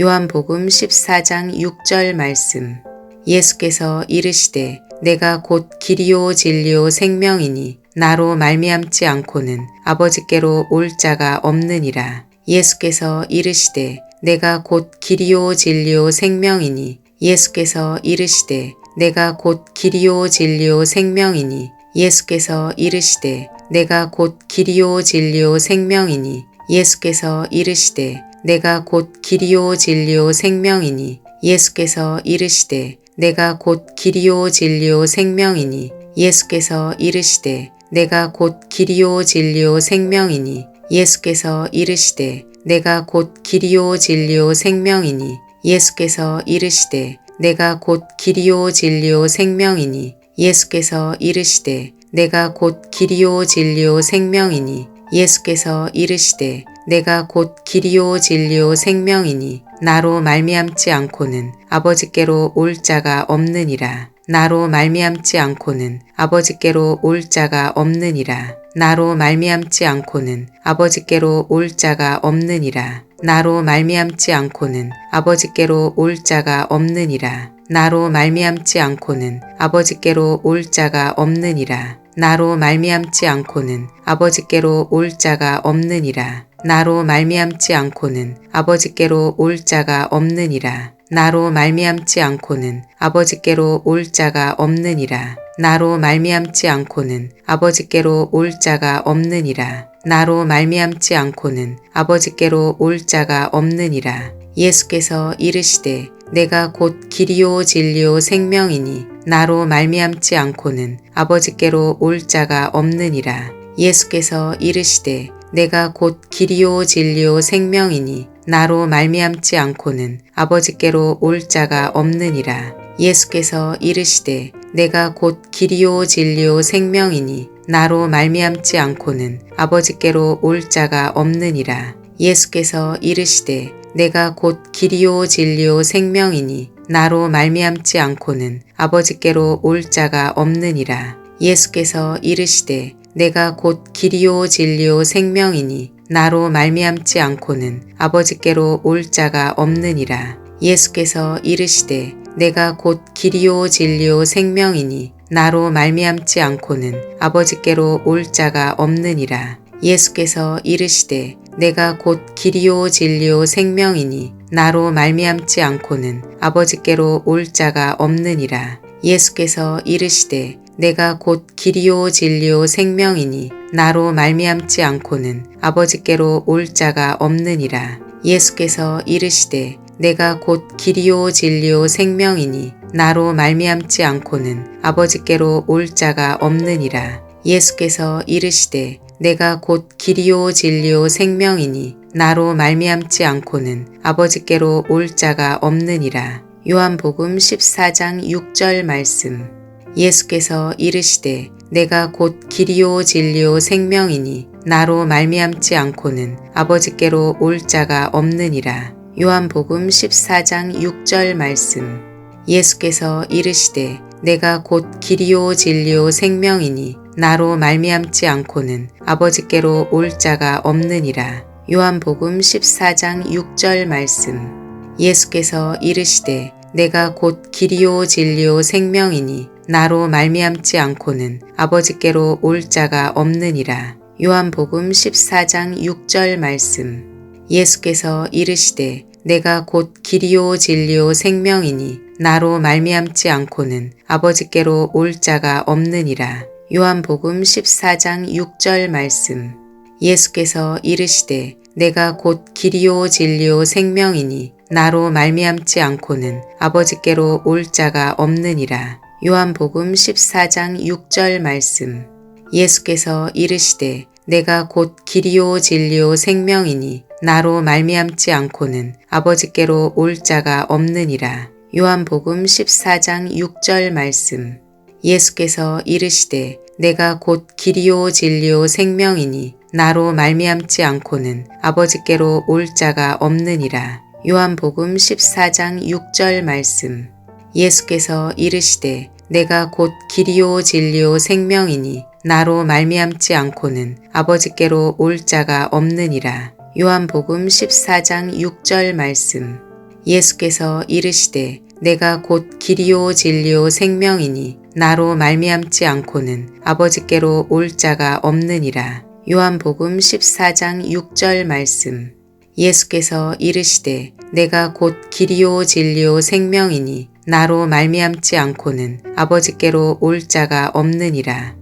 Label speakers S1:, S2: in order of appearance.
S1: 요한복음 14장 6절 말씀. 예수께서 이르시되 내가 곧 길이요 진리요 생명이니 나로 말미암지 않고는 아버지께로 올 자가 없느니라. 예수께서 이르시되 내가 곧 길이요 진리요 생명이니 예수께서 이르시되 내가 곧 길이요 진리요 생명이니 예수께서 이르시되 내가 곧 길이요 진리요 생명이니 예수께서 이르시되 내가 곧 길이요 진리요 생명이니 예수께서 이르시되 내가 곧 길이요 진리요 생명이니 예수께서 이르시되 내가 곧 길이요 진리요 생명이니 예수께서 이르시되 내가 곧 길이요 진리요 생명이니 예수께서 이르시되 내가 곧 길이요 진리요 생명이니 예수께서 이르시되 내가 곧 길이요 진리요 생명이니 예수께서 이르시되 내가 곧 길이요 진리요 생명이니 나로 말미암지 않고는 아버지께로 올 자가 없느니라. 나로 말미암지 않고는 아버지께로 올 자가 없느니라. 나로 말미암지 않고는 아버지께로 올 자가 없느니라. 나로 말미암지 않고는 아버지께로 올 자가 없느니라. 나로 말미암지 않고는 아버지께로 올 자가 없느니라. 나로 말미암지 않고는 아버지께로 올 자가 없느니라. 나로 말미암지 않고는 아버지께로 올 자가 없느니라. 나로 말미암지 않고는 아버지께로 올 자가 없느니라. 나로 말미암지 않고는 아버지께로 올 자가 없느니라. 나로 말미암지 않고는 아버지께로 올 자가 없느니라. 예수께서 이르시되 내가 곧 길이요 진리요 생명이니 나로 말미암지 않고는 아버지께로 올 자가 없느니라. 예수께서 이르시되 내가 곧 길이요 진리요 생명이니 나로 말미암지 않고는 아버지께로 올 자가 없느니라. 예수께서 이르시되 내가 곧 길이요 진리요 생명이니 나로 말미암지 않고는 아버지께로 올 자가 없느니라. 예수께서 이르시되 내가 곧 길이요 진리요 생명이니 나로 말미암지 않고는 아버지께로 올 자가 없느니라. 예수께서 이르시되 내가 곧 길이요 진리요 생명이니 나로 말미암지 않고는 아버지께로 올 자가 없느니라. 예수께서 이르시되 내가 곧 길이요 진리요 생명이니 나로 말미암지 않고는 아버지께로 올 자가 없느니라. 예수께서 이르시되 내가 곧 길이요 진리요 생명이니 나로 말미암지 않고는 아버지께로 올 자가 없느니라. 예수께서 이르시되 내가 곧 길이요 진리요 생명이니 나로 말미암지 않고는 아버지께로 올 자가 없느니라. 예수께서 이르시되 내가 곧 길이요 진리요 생명이니 나로 말미암지 않고는 아버지께로 올 자가 없느니라. 예수께서 이르시되 내가 곧 길이요 진리요 생명이니 나로 말미암지 않고는 아버지께로 올 자가 없느니라. 요한복음 14장 6절 말씀. 예수께서 이르시되 내가 곧 길이요 진리요 생명이니 나로 말미암지 않고는 아버지께로 올 자가 없느니라. 요한복음 14장 6절 말씀. 예수께서 이르시되 내가 곧 길이요 진리요 생명이니 나로 말미암지 않고는 아버지께로 올 자가 없느니라. 요한복음 14장 6절 말씀. 예수께서 이르시되 내가 곧 길이요 진리요 생명이니 나로 말미암지 않고는 아버지께로 올 자가 없느니라. 요한복음 14장 6절 말씀. 예수께서 이르시되 내가 곧 길이요 진리요 생명이니 나로 말미암지 않고는 아버지께로 올 자가 없느니라. 요한복음 14장 6절 말씀. 예수께서 이르시되 내가 곧 길이요 진리요 생명이니 나로 말미암지 않고는 아버지께로 올 자가 없느니라. 요한복음 14장 6절 말씀. 예수께서 이르시되 내가 곧 길이요 진리요 생명이니 나로 말미암지 않고는 아버지께로 올 자가 없느니라. 요한복음 14장 6절 말씀. 예수께서 이르시되 내가 곧 길이요 진리요 생명이니 나로 말미암지 않고는 아버지께로 올 자가 없느니라. 요한복음 14장 6절 말씀. 예수께서 이르시되 내가 곧 길이요 진리요 생명이니 나로 말미암지 않고는 아버지께로 올 자가 없느니라. 요한복음 14장 6절 말씀. 예수께서 이르시되 내가 곧 길이요 진리요 생명이니 나로 말미암지 않고는 아버지께로 올 자가 없느니라. 요한복음 14장 6절 말씀. 예수께서 이르시되 내가 곧 길이요 진리요 생명이니 나로 말미암지 않고는 아버지께로 올 자가 없느니라.